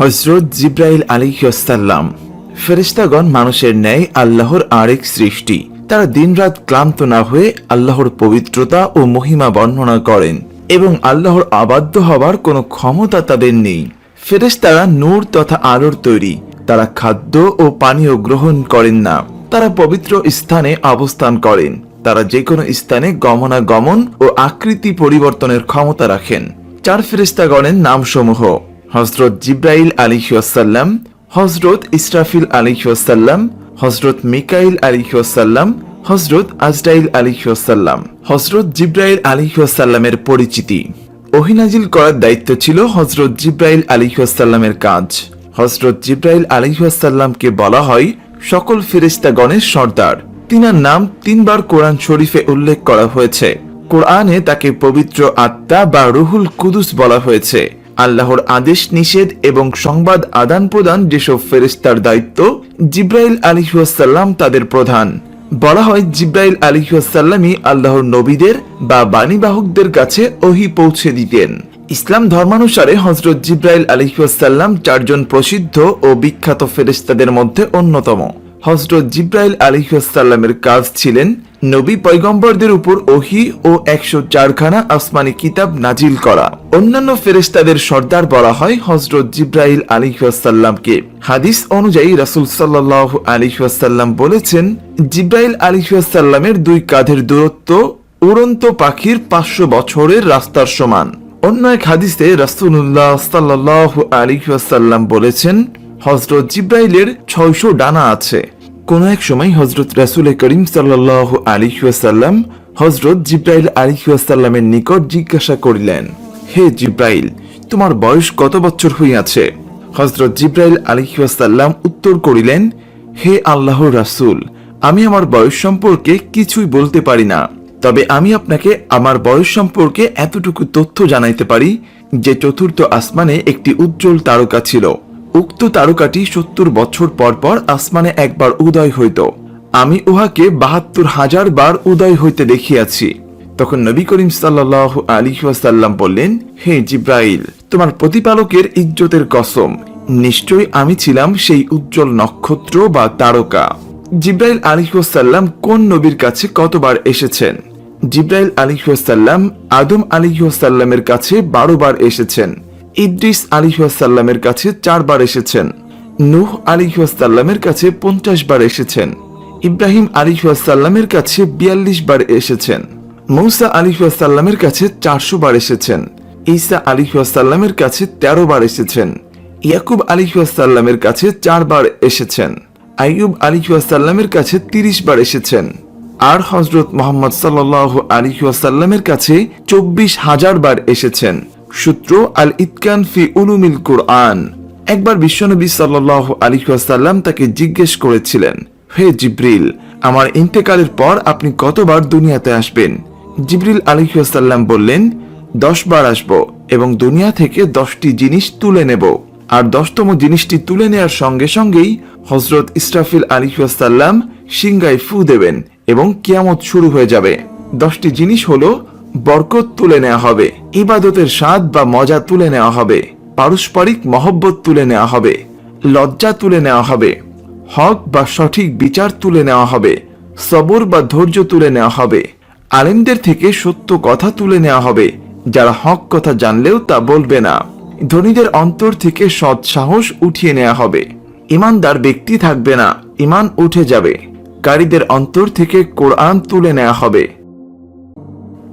হজরত জিব্রাইল আলিহাসাল্লাম ফেরেশতাগণ মানুষের ন্যায় আল্লাহর আরেক সৃষ্টি। তারা দিনরাত ক্লান্ত না হয়ে আল্লাহর পবিত্রতা ও মহিমা বর্ণনা করেন এবং আল্লাহর আবাধ্য হবার কোনো ক্ষমতা তাদের নেই। ফেরেশতারা নূর তথা আলোর তৈরি, তারা খাদ্য ও পানীয় গ্রহণ করেন না। তারা পবিত্র স্থানে অবস্থান করেন, তারা যে কোনো স্থানে গমনাগমন ও আকৃতি পরিবর্তনের ক্ষমতা রাখেন। চার ফেরেশতাগণের নামসমূহ হজরত জিব্রাইল আলিহাসাল্লাম হজরত ইসরাফিল আলিহাসাল্লাম হজরত মিকাইল আলিহাসাল্লাম হজরত আজরাইল আলিহাসাল্লাম হজরত জিব্রাইল আলিহাসাল্লামের পরিচিতি। ওহিনাজিল করার দায়িত্ব ছিল হজরত জিব্রাইল আলিহাসাল্লামের কাজ। হজরত জিব্রাইল আলিহাসাল্লামকে বলা হয় সকল ফেরেশতাগণের সর্দার। তিনার নাম তিনবার কোরআন শরীফে উল্লেখ করা হয়েছে। কোরআনে তাকে পবিত্র আত্মা বা রুহুল কুদুস বলা হয়েছে। আল্লাহর আদেশ, নিষেধ এবং সংবাদ আদান প্রদান যেসব ফেরেস্তার দায়িত্ব, জিব্রাইল আলিহাসাল্লাম তাদের প্রধান। বলা হয় জিব্রাইল আলিহাসাল্লামই আল্লাহর নবীদের বা বাণীবাহকদের কাছে ওহি পৌঁছে দিতেন। ইসলাম ধর্মানুসারে হজরত জিব্রাইল আলিহাসাল্লাম চারজন প্রসিদ্ধ ও বিখ্যাত ফেরেস্তাদের মধ্যে অন্যতম। হজরত জিব্রাইল আলিহাসাল্লামের কাজ ছিলেন নবী পৈগম্বরদের উপর ওহি ও একশো চারখানা আসমানি কিতাব নাজিল করা। অন্যান্য ফেরেস্তাদের সর্দার বলা হয় হজরত জিব্রাইল আলিহাসাল্লামকে হাদিস অনুযায়ী রাসুল সাল্লাহ আলিহাসাল্লাম বলেছেন, জিব্রাইল আলিহাসাল্লামের দুই কাঁধের দূরত্ব উড়ন্ত পাখির পাঁচশো বছরের রাস্তার সমান। অন্য এক হাদিসে রাসুল্লাহ সাল্লাহ আলিহাসাল্লাম বলেছেন হজরত জিব্রাইলের ছয়শো ডানা আছে। কোন এক সময় হজরত রাসুল করিম সাল্লাহ আলিহাসাল্লাম হজরত জিব্রাইল আলিহাসাল্লামের নিকট জিজ্ঞাসা করিলেন, হে জিব্রাইল, তোমার বয়স কত বছর হইয়াছে? হজরত জিব্রাইল আলিহাসাল্লাম উত্তর করিলেন, হে আল্লাহ রাসুল, আমি আমার বয়স সম্পর্কে কিছুই বলতে পারি না, তবে আমি আপনাকে আমার বয়স সম্পর্কে এতটুকু তথ্য জানাইতে পারি যে চতুর্থ আসমানে একটি উজ্জ্বল তারকা ছিল। উক্ত তারকাটি সত্তর বছর পর পর আসমানে একবার উদয় হইত। আমি উহাকে বাহাত্তর হাজার বার উদয় হইতে দেখিয়াছি। তখন নবী করিম সাল্লাহ আলী বললেন, হে জিব্রাইল, তোমার প্রতিপালকের ইজ্জতের কসম, নিশ্চয় আমি ছিলাম সেই উজ্জ্বল নক্ষত্র বা তারকা। জিব্রাইল আলিহাসাল্লাম কোন নবীর কাছে কতবার এসেছেন? জিব্রাইল আলিহাসাল্লাম আদম আলিহাসাল্লামের কাছে বারো বার এসেছেন। ইদ্রিস আলিহাসাল্লামের কাছে চারবার এসেছেন। নূহ আলিহাসাল্লামের কাছে পঞ্চাশ বার এসেছেন। ইব্রাহিম আলিহাসাল্লামের কাছে বিয়াল্লিশ বার এসেছেন। মৌসা আলিহাসাল্লামের কাছে চারশো বার এসেছেন। ঈসা আলিহাসাল্লামের কাছে তেরো বার এসেছেন। ইয়াকুব আলিহাসাল্লামের কাছে চারবার এসেছেন। আইয়ুব আলিহাসাল্লামের কাছে তিরিশ বার এসেছেন। আর হজরত মোহাম্মদ সাল্লাহ আলিহাসাল্লামের কাছে চব্বিশ হাজার বার এসেছেন। সূত্র আল ইতকান ফি উলুমিল কুরআন। একবার বিশ্বনবী সাল্লাহ আলিহাসাল্লাম তাকে জিজ্ঞেস করেছিলেন, হে জিব্রিল, আমার ইন্তেকালের পর আপনি কতবার দুনিয়াতে আসবেন? জিব্রিল আলিহাসাল্লাম বললেন, দশ বার আসব এবং দুনিয়া থেকে দশটি জিনিস তুলে নেব। আর দশতম জিনিসটি তুলে নেয়ার সঙ্গে সঙ্গেই হজরত ইসরাফিল আলিহাসাল্লাম সিংগায় ফু দেবেন এবং কিয়ামত শুরু হয়ে যাবে। দশটি জিনিস হলো বরকত তুলে নেওয়া হবে, ইবাদতের স্বাদ বা মজা তুলে নেওয়া হবে, পারস্পরিক মহব্বত তুলে নেওয়া হবে, লজ্জা তুলে নেওয়া হবে, হক বা সঠিক বিচার তুলে নেওয়া হবে, সবর বা ধৈর্য তুলে নেওয়া হবে, আলেমদের থেকে সত্য কথা তুলে নেওয়া হবে, যারা হক কথা জানলেও তা বলবে না। ধনীদের অন্তর থেকে সৎ সাহস উঠিয়ে নেওয়া হবে। ইমানদার ব্যক্তি থাকবে না, ইমান উঠে যাবে। কারীদের অন্তর থেকে কোরআন তুলে নেওয়া হবে।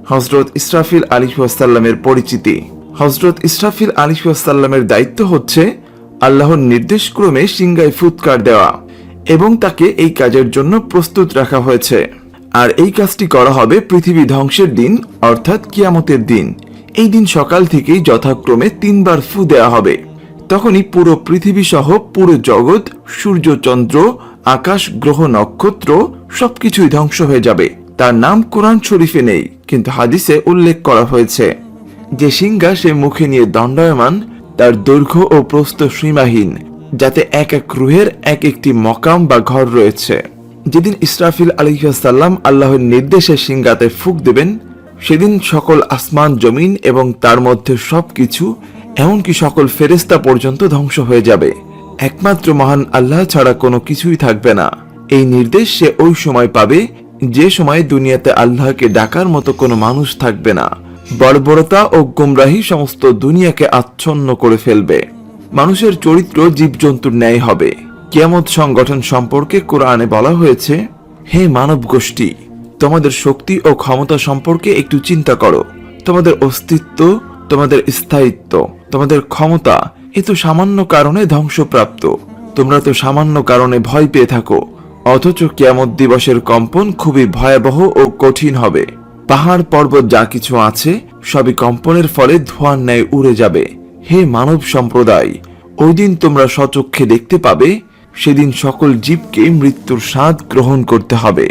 হজরত ইসরাফিল আলিহাসাল্লামের পরিচিতি। হজরত ইসরাফিল আলিহাসাল্লামের দায়িত্ব হচ্ছে আল্লাহর নির্দেশক্রমে সিংগায় ফুৎকার দেওয়া এবং তাকে এই কাজের জন্য প্রস্তুত রাখা হয়েছে। আর এই কাজটি করা হবে পৃথিবী ধ্বংসের দিন, অর্থাৎ কিয়ামতের দিন। এই দিন সকাল থেকেই যথাক্রমে তিনবার ফু দেওয়া হবে। তখনই পুরো পৃথিবী সহ পুরো জগৎ, সূর্য চন্দ্র, আকাশ, গ্রহ, নক্ষত্র সবকিছুই ধ্বংস হয়ে যাবে। তার নাম কোরআন শরীফে নেই, কিন্তু হাদিসে উল্লেখ করা হয়েছে। যে সিংহা সে মুখে নিয়ে দণ্ডায়মান, তার দৈর্ঘ্য ও প্রস্থ সীমাহীন, যাতে এক এক রুহের এক একটি মকাম বা ঘর রয়েছে। যেদিন ইসরাফিল আলহিহাসাল্লাম আল্লাহর নির্দেশে সিংহাতে ফুক দেবেন, সেদিন সকল আসমান, জমিন এবং তার মধ্যে সবকিছু, এমনকি সকল ফেরেস্তা পর্যন্ত ধ্বংস হয়ে যাবে। একমাত্র মহান আল্লাহ ছাড়া কোনো কিছুই থাকবে না। এই নির্দেশ সে ওই সময় পাবে যে সময় দুনিয়াতে আল্লাহকে ডাকার মতো কোনো মানুষ থাকবে না, বর্বরতা ও গুমরাহি সমস্ত দুনিয়াকে আচ্ছন্ন করে ফেলবে। মানুষের চরিত্র জীবজন্তুর ন্যায় হবে। কিয়ামত সংগঠন সম্পর্কে কোরআনে বলা হয়েছে, হে মানব গোষ্ঠী, তোমাদের শক্তি ও ক্ষমতা সম্পর্কে একটু চিন্তা করো। তোমাদের অস্তিত্ব, তোমাদের স্থায়িত্ব, তোমাদের ক্ষমতা এ তো সামান্য কারণে ধ্বংসপ্রাপ্ত। তোমরা তো সামান্য কারণে ভয় পেয়ে থাকো। অথচ কিয়ামত দিবসের কম্পন খুবই ভয়াবহ ও কঠিন হবে। পাহাড় পর্বত যা কিছু আছে, সবই কম্পনের ফলে ধোঁয়ার ন্যায় উড়ে যাবে। হে মানব সম্প্রদায়, ওই দিন তোমরা সচক্ষে দেখতে পাবে, সেদিন সকল জীবকে মৃত্যুর স্বাদ গ্রহণ করতে হবে।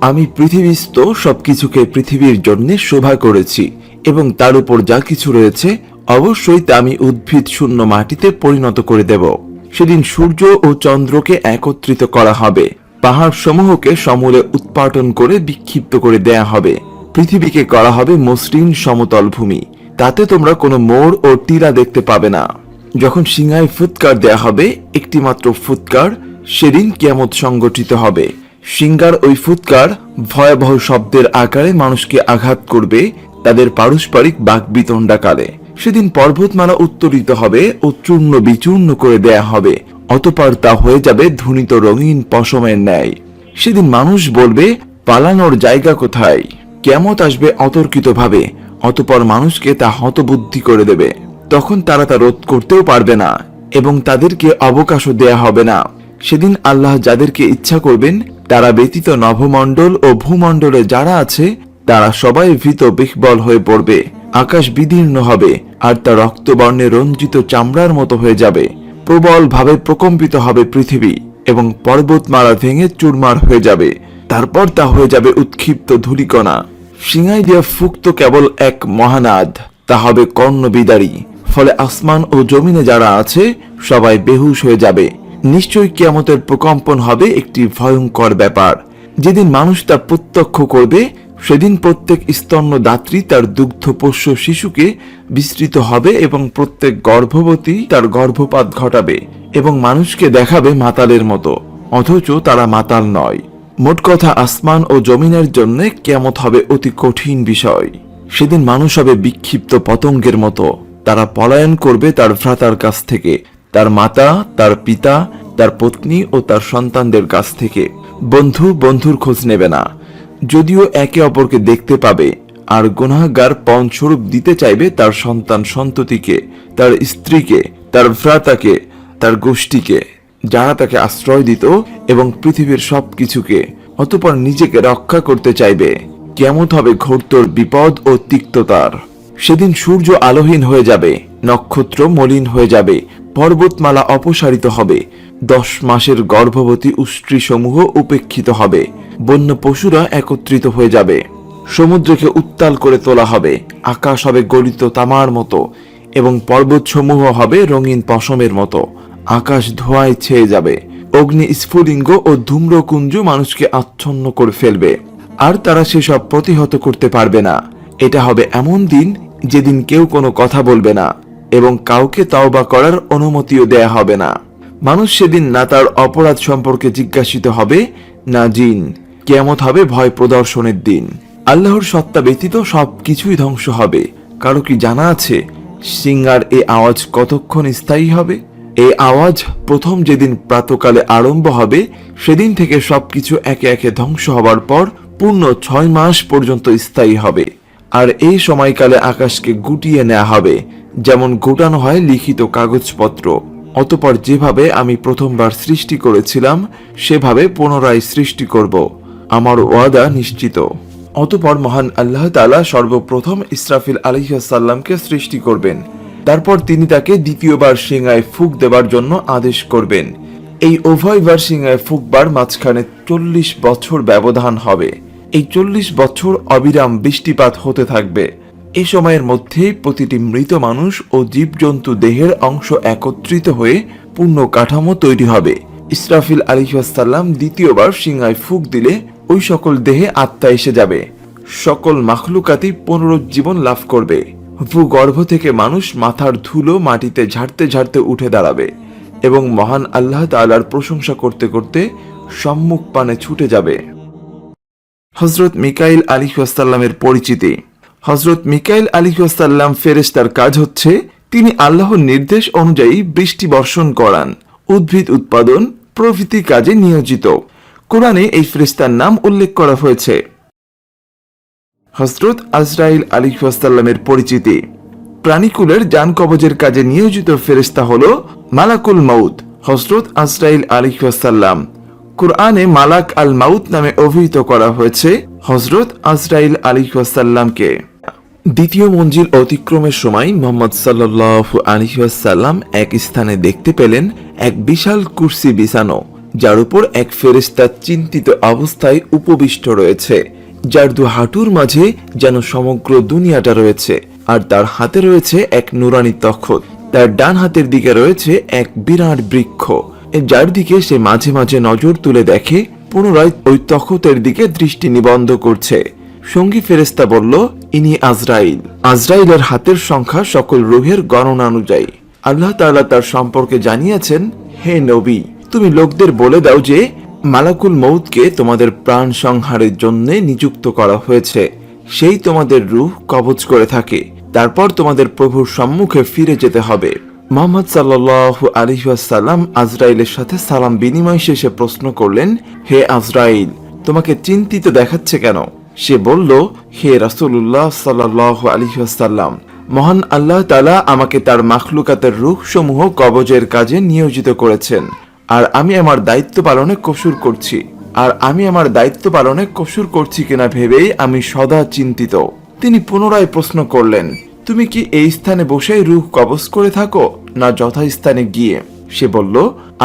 আমি পৃথিবীস্থ সবকিছুকে পৃথিবীর জন্য শোভা করেছি এবং তার উপর যা কিছু রয়েছে, অবশ্যই তা আমি উদ্ভিদ শূন্য মাটিতে পরিণত করে দেব। সেদিন সূর্য ও চন্দ্রকে একত্রিত করা হবে। পাহাড় সমূহকে সমূলে উৎপাটন করে বিক্ষিপ্ত করে দেয়া হবে। পৃথিবীকে করা হবে মসৃণ সমতল ভূমি। তাতে তোমরা কোনো মোড় ও টিলা দেখতে পাবে না। যখন সিংহায় ফুৎকার দেয়া হবে একটি মাত্র ফুৎকার সেদিন কিয়ামত সংগঠিত হবে। সিঙ্গার ওই ফুৎকার ভয়াবহ শব্দের আকারে মানুষকে আঘাত করবে তাদের পারস্পরিক বাকবিতণ্ডাকালে। সেদিন পর্বতমালা উত্তোলিত হবে ও চূর্ণ বিচূর্ণ করে দেয়া হবে। অতপর তা হয়ে যাবে ধুনিত রঙিন পশমের ন্যায়। সেদিন মানুষ বলবে, পালানোর জায়গা কোথায়? কেমত আসবে অতর্কিতভাবে। অতপর মানুষকে তা হতবুদ্ধি করে দেবে। তখন তারা তা রোধ করতেও পারবে না এবং তাদেরকে অবকাশও দেয়া হবে না। সেদিন আল্লাহ যাদেরকে ইচ্ছা করবেন, তারা ব্যতীত নভমণ্ডল ও ভূমণ্ডলে যারা আছে, তারা সবাই ভীত বিহ্বল হয়ে পড়বে। আকাশ বিদীর্ণ হবে, আর তা রক্তবর্ণে রঞ্জিত চামড়ার মতো হয়ে যাবে। প্রবল ভাবে প্রকম্পিত হবে পৃথিবী এবং পর্বতমালা ভেঙে চুরমার হয়ে যাবে। তারপর তা হয়ে যাবে উৎক্ষিপ্ত ধূলিকণা। সিঙাই দিয়া ফুক্ত কেবল এক মহানাদ। তা হবে কর্ণবিদারী। ফলে আসমান ও জমিনে যারা আছে, সবাই বেহুশ হয়ে যাবে। নিশ্চয়ই কিয়ামতের প্রকম্পন হবে একটি ভয়ঙ্কর ব্যাপার। যেদিন মানুষ তা প্রত্যক্ষ করবে সেদিন প্রত্যেক স্তন্য দাত্রী তার দুগ্ধপোষ্য শিশুকে বিস্তৃত হবে এবং প্রত্যেক গর্ভবতী তার গর্ভপাত ঘটাবে এবং মানুষকে দেখাবে মাতালের মতো, অথচ তারা মাতাল নয়। মোট কথা, আসমান ও জমিনের জন্য কেমত হবে অতি কঠিন বিষয়। সেদিন মানুষ হবে বিক্ষিপ্ত পতঙ্গের মতো। তারা পলায়ন করবে তার ভ্রাতার কাছ থেকে, তার মাতা, তার পিতা, তার পত্নী ও তার সন্তানদের কাছ থেকে। বন্ধু বন্ধুর খোঁজ নেবে না। যদিও একে অপরকে দেখতে পাবে, আর গুনাহগার পণস্বরূপ দিতে চাইবে তার সন্তান সন্ততিকে, তার স্ত্রীকে, তার ভ্রাতাকে, তার গোষ্ঠীকে, যারা তাকে আশ্রয় দিত এবং পৃথিবীর সব কিছুকে অতপর নিজেকে রক্ষা করতে চাইবে। কেমন হবে ঘোরতর বিপদ ও তিক্ততার। সেদিন সূর্য আলোহীন হয়ে যাবে, নক্ষত্র মলিন হয়ে যাবে পর্বতমালা অপসারিত হবে। দশ মাসের গর্ভবতী উষ্ট্রীসমূহ উপেক্ষিত হবে। বন্য পশুরা একত্রিত হয়ে যাবে। সমুদ্রকে উত্তাল করে তোলা হবে। আকাশ হবে গলিত তামার মতো এবং পর্বতসমূহ হবে রঙিন পশমের মতো। আকাশ ধোঁয়ায় ছেয়ে যাবে। অগ্নি স্ফুলিঙ্গ ও ধূম্রকুঞ্জ মানুষকে আচ্ছন্ন করে ফেলবে। আর তারা সেসব প্রতিহত করতে পারবে না। এটা হবে এমন দিন যেদিন কেউ কোনো কথা বলবে না। এবং কাউকে তাওবা করার অনুমতিও দেয়া হবে না। মানুষ সেদিন না তার অপরাধ সম্পর্কে জিজ্ঞাসিত হবে, না জিন। কেমত হবে ভয় প্রদর্শনের দিন। আল্লাহর সত্তা ব্যতীত সব কিছুই ধ্বংস হবে। কারও কি জানা আছে, সিঙ্গার এ আওয়াজ কতক্ষণ স্থায়ী হবে? এই আওয়াজ প্রথম যেদিন প্রাতকালে আরম্ভ হবে, সেদিন থেকে সবকিছু একে একে ধ্বংস হবার পর পূর্ণ ছয় মাস পর্যন্ত স্থায়ী হবে। আর এই সময়কালে আকাশকে গুটিয়ে নেওয়া হবে। যেমন গোটানো হয় লিখিত কাগজপত্র, অতপর যেভাবে আমি প্রথমবার সৃষ্টি করেছিলাম, সেভাবে পুনরায় সৃষ্টি করব। আমার ওয়াদা নিশ্চিত। অতপর মহান আল্লাহ তাআলা সর্বপ্রথম ইসরাফিল আলহিহাসাল্লামকে সৃষ্টি করবেন। তারপর তিনি তাকে দ্বিতীয়বার সিংহায় ফুক দেবার জন্য আদেশ করবেন। এই উভয়বার সিংহায় ফুকবার মাঝখানে চল্লিশ বছর ব্যবধান হবে। এই চল্লিশ বছর অবিরাম বৃষ্টিপাত হতে থাকবে। এই সময়ের মধ্যেই প্রতিটি মৃত মানুষ ও জীবজন্তু দেহের অংশ একত্রিত হয়ে পূর্ণ কাঠামো তৈরি হবে। ইসরাফিল আলিহাসাল্লাম দ্বিতীয়বার সিংহায় ফুক দিলে ওই সকল দেহে আত্মা এসে যাবে। সকল মাখলুকাতি পুনরুজ্জীবন লাভ করবে। ভূগর্ভ থেকে মানুষ মাথার ধুলো মাটিতে ঝাড়তে ঝাড়তে উঠে দাঁড়াবে এবং মহান আল্লাহ তাআলার প্রশংসা করতে করতে সম্মুখ পানে ছুটে যাবে। হজরত মিকাইল আলী ওয়াসাল্লামের পরিচিতি। হজরত মিকাইল আলী ওয়াসাল্লাম ফেরেশতার কাজ হচ্ছে, তিনি আল্লাহর নির্দেশ অনুযায়ী বৃষ্টি বর্ষণ করান, উদ্ভিদ উৎপাদন, প্রভৃতি কাজে নিয়োজিত। কোরআনে এই ফেরেশতার নাম উল্লেখ করা হয়েছে। হজরত আজরাইল আলী ওয়াসাল্লামের পরিচিতি। প্রাণীকুলের যান কবজের কাজে নিয়োজিত ফেরেশতা হল মালাকুল মাউদ হজরত আজরাইল আলী ওয়াসাল্লাম। কুরআনে মালাক আল মাউত নামে অভিহিত করা হয়েছে হজরত আজরাইল আলী ওয়াসাল্লামকে। দ্বিতীয় মঞ্জিল অতিক্রমের সময় মোহাম্মদ সাল্লাহ আলিহাসাল্লাম এক স্থানে দেখতে পেলেন এক বিশাল কুর্সি বিছানো, যার উপর এক ফেরেশতা চিন্তিত অবস্থায় উপবিষ্ট রয়েছে, যার দু হাঁটুর মাঝে যেন সমগ্র দুনিয়াটা রয়েছে, আর তার হাতে রয়েছে এক নুরানি তখত। তার ডান হাতের দিকে রয়েছে এক বিরাট বৃক্ষ, যার দিকে সে মাঝে মাঝে নজর তুলে দেখে, পুনরায় ওই তখতের দিকে দৃষ্টি নিবন্ধ করছে। সঙ্গী ফেরেস্তা বলল, ইনি আজরাইল। আজরাইলের হাতের সংখ্যা সকল রুহের গণনা অনুযায়ী। আল্লাহ তাআলা তার সম্পর্কে জানিয়েছেন, হে নবী, তুমি লোকদের বলে দাও যে, মালাকুল মৌতকে তোমাদের প্রাণ সংহারের জন্য নিযুক্ত করা হয়েছে। সেই তোমাদের রূহ কবজ করে থাকে। তারপর তোমাদের প্রভুর সম্মুখে ফিরে যেতে হবে। মোহাম্মদ সাল্লাহ আলহিহাসাল্লাম আজরাইলের সাথে সালাম বিনিময় শেষে প্রশ্ন করলেন, হে আজরাইল, তোমাকে চিন্তিত দেখাচ্ছে কেন? সে বলল, হে রাসূলুল্লাহ সাল্লাহ আলহিহাসাল্লাম মহান আল্লাহ তালা আমাকে তার মাখলুকাতের রূহ সমূহ কবজের কাজে নিয়োজিত করেছেন, আর আমি আমার দায়িত্ব পালনে কসুর করছি, আর আমি আমার দায়িত্ব পালনে কসুর করছি কিনা ভেবেই আমি সদা চিন্তিত। তিনি পুনরায় প্রশ্ন করলেন, তুমি কি এই স্থানে বসেই রুহ কবজ করে থাকো, না যথাস্থানে গিয়ে? সে বলল,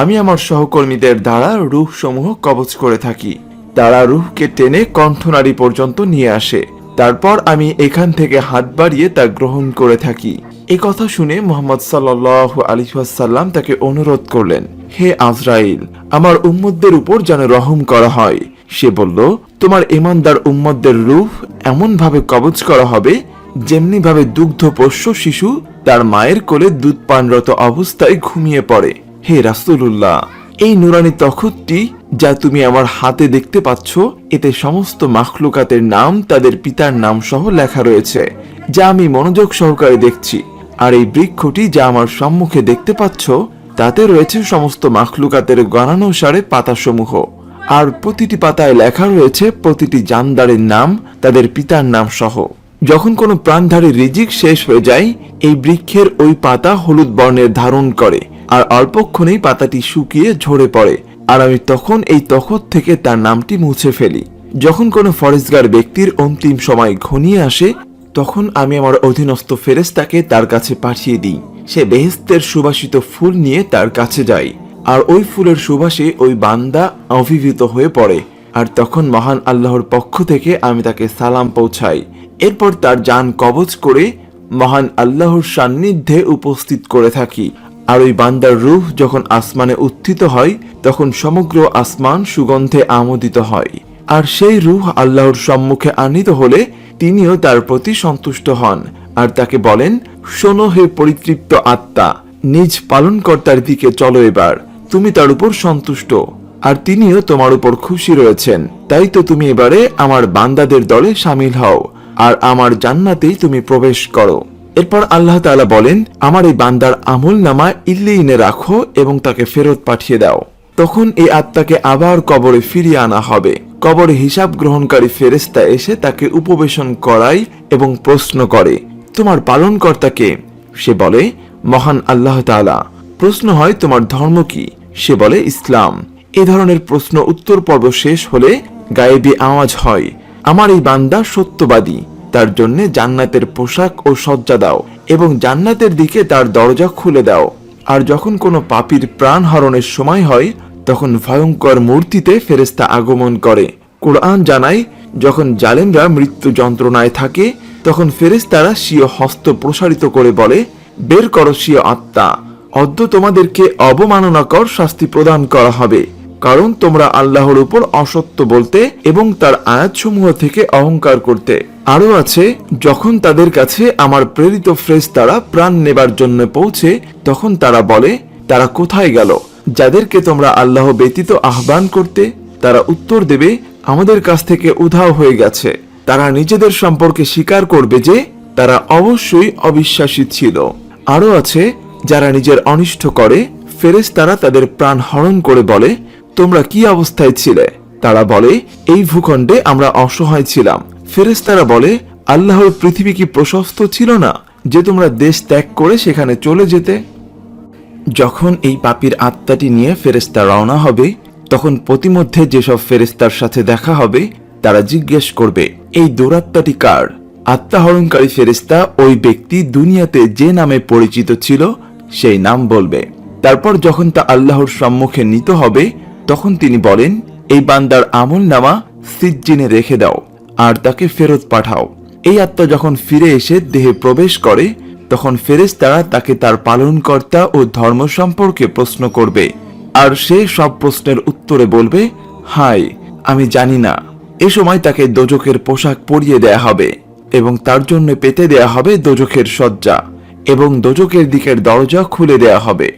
আমি আমার সহকর্মীদের দ্বারা রুহ সমূহ কবজ করে থাকি। তারা রুহকে টেনে কণ্ঠনারী পর্যন্ত নিয়ে আসে। তারপর আমি এখান থেকে হাত বাড়িয়ে তা গ্রহণ করে থাকি। এ কথা শুনে মোহাম্মদ সাল্লাহ আলিহাসাল্লাম তাকে অনুরোধ করলেন, হে আজরাইল, আমার উম্মতদের উপর যেন রহম করা হয়। সে বলল, তোমার ইমানদার উম্মতদের রূহ এমন ভাবে কবজ করা হবে যেমনি ভাবে দুগ্ধ পোষ্য শিশু তার মায়ের কোলে দুধ পানরত অবস্থায় ঘুমিয়ে পড়ে। হে রাসূলুল্লাহ! এই নুরানি তখতটি যা তুমি আমার হাতে দেখতে পাচ্ছ, এতে সমস্ত মাখলুকাতের নাম তাদের পিতার নাম সহ লেখা রয়েছে, যা আমি মনোযোগ সহকারে দেখছি। আর এই বৃক্ষটি যা আমার সম্মুখে দেখতে পাচ্ছ, তাতে রয়েছে সমস্ত মাখলুকাতের গণানুসারে পাতাসমূহ। আর প্রতিটি পাতায় লেখা রয়েছে প্রতিটি জানদারের নাম, তাদের পিতার নাম সহ। যখন কোনো প্রাণধারী রিজিক শেষ হয়ে যায়, এই বৃক্ষের ওই পাতা হলুদ বর্ণের ধারণ করে। আর অল্পক্ষণেই পাতাটি শুকিয়ে ঝরে পড়ে। আর আমি তখন এই তখত থেকে তার নামটি মুছে ফেলি। যখন কোনো ফরেস্টগার ব্যক্তির অন্তিম সময় ঘনিয়ে আসে, তখন আমি আমার অধীনস্থ ফেরেস্তাকে তার কাছে পাঠিয়ে দিই। সে বেহেস্তের সুবাসিত ফুল নিয়ে তার কাছে যায়। আর ওই ফুলের সুবাসে ওই বান্দা অভিভূত হয়ে পড়ে। আর তখন মহান আল্লাহর পক্ষ থেকে আমি তাকে সালাম পৌঁছাই। এরপর তার যান কবজ করে মহান আল্লাহর সান্নিধ্যে উপস্থিত করে থাকি। আর ওই বান্দার রুহ যখন আসমানে উত্থিত হয়, তখন সমগ্র আসমান সুগন্ধে আমোদিত হয়। আর সেই রূহ আল্লাহর সম্মুখে আনিত হলে তিনিও তার প্রতি সন্তুষ্ট হন আর তাকে বলেন, শোনো হে পরিতৃপ্ত আত্মা, নিজ পালনকর্তার দিকে চলো এবার। তুমি তার উপর সন্তুষ্ট, আর তিনিও তোমার উপর খুশি রয়েছেন। তাই তো তুমি এবারে আমার বান্দাদের দলে সামিল হও, আর আমার জান্নাতেই তুমি প্রবেশ করো। এরপর আল্লাহ তাআলা বলেন, আমার এই বান্দার আমল নামা ইল্লিনে রাখো এবং তাকে ফেরত পাঠিয়ে দাও। তখন এই আত্মাকে আবার কবরে ফিরিয়ে আনা হবে। কবরে হিসাব গ্রহণকারী ফেরেস্তা এসে তাকে উপবেশন করায় এবং প্রশ্ন করে, তোমার পালনকর্তাকে সে বলে, মহান আল্লাহ তাআলা। প্রশ্ন হয়, তোমার ধর্ম কি? সে বলে, ইসলাম। এ ধরনের প্রশ্ন উত্তর পর্ব শেষ হলে গায়েবী আওয়াজ হয়, আমার এই বান্দা সত্যবাদী। তার জন্য জান্নাতের পোশাক ও সজ্জা দাও এবং জান্নাতের দিকে তার দরজা খুলে দাও। আর যখন কোনো পাপীর প্রাণ হরণের সময় হয়, তখন ভয়ঙ্কর মূর্তিতে ফেরেস্তা আগমন করে। কোরআন জানায়, যখন জালেমরা মৃত্যু যন্ত্রণায় থাকে, তখন ফেরেস্তারা স্বীয় হস্ত প্রসারিত করে বলে, বের করো স্বীয় আত্মা। অদ্য তোমাদেরকে অবমাননাকর শাস্তি প্রদান করা হবে। কারণ তোমরা আল্লাহর উপর অসত্য বলতে এবং তার আয়াতসমূহ থেকে অহংকার করতে। আরও আছে, যখন তাদের কাছে আমার প্রেরিত ফ্রেজ তারা প্রাণ নেবার জন্য পৌঁছে, তখন তারা বলে, তারা কোথায় গেল? যাদেরকে তোমরা আল্লাহ ব্যতীত আহ্বান করতে, তারা উত্তর দেবে, আমাদের কাছ থেকে উধাও হয়ে গেছে। তারা নিজেদের সম্পর্কে স্বীকার করবে যে, তারা অবশ্যই অবিশ্বাসী ছিল। আরও আছে, যারা নিজের অনিষ্ট করে, ফেরেস তারা তাদের প্রাণ হরণ করে বলে, তোমরা কি অবস্থায় ছিলে? তারা বলে, এই ভূখণ্ডে আমরা অসহায় ছিলাম। ফেরেশতারা বলে, আল্লাহর পৃথিবী কি প্রশস্ত ছিল না যে তোমরা দেশ ত্যাগ করে সেখানে চলে যেতে? যখন এই পাপীর আত্মাটি নিয়ে ফেরেশতা রওনা হবে, তখন প্রতিমধ্যে যেসব ফেরেস্তার সাথে দেখা হবে, তারা জিজ্ঞেস করবে, এই দৌরাত্মাটি কার? আত্মাহরণকারী ফেরেশতা ওই ব্যক্তি দুনিয়াতে যে নামে পরিচিত ছিল, সেই নাম বলবে। তারপর যখন তা আল্লাহর সম্মুখে নিত হবে, তখন তিনি বলেন, এই বান্দার আমল নামা সিজ্জিনে রেখে দাও। আর তাকে ফেরত পাঠাও। এই আত্মা যখন ফিরে এসে দেহে প্রবেশ করে, তখন ফেরেশতারা তাকে তার পালনকর্তা ও ধর্ম সম্পর্কে প্রশ্ন করবে। আর সে সব প্রশ্নের উত্তরে বলবে হাই আমি জানি না। এ সময় তাকে দোজকের পোশাক পরিয়ে দেয়া হবে এবং তার জন্য পেতে দেয়া হবে দোজকের শয্যা এবং দোজকের দিকের দরজা খুলে দেয়া হবে।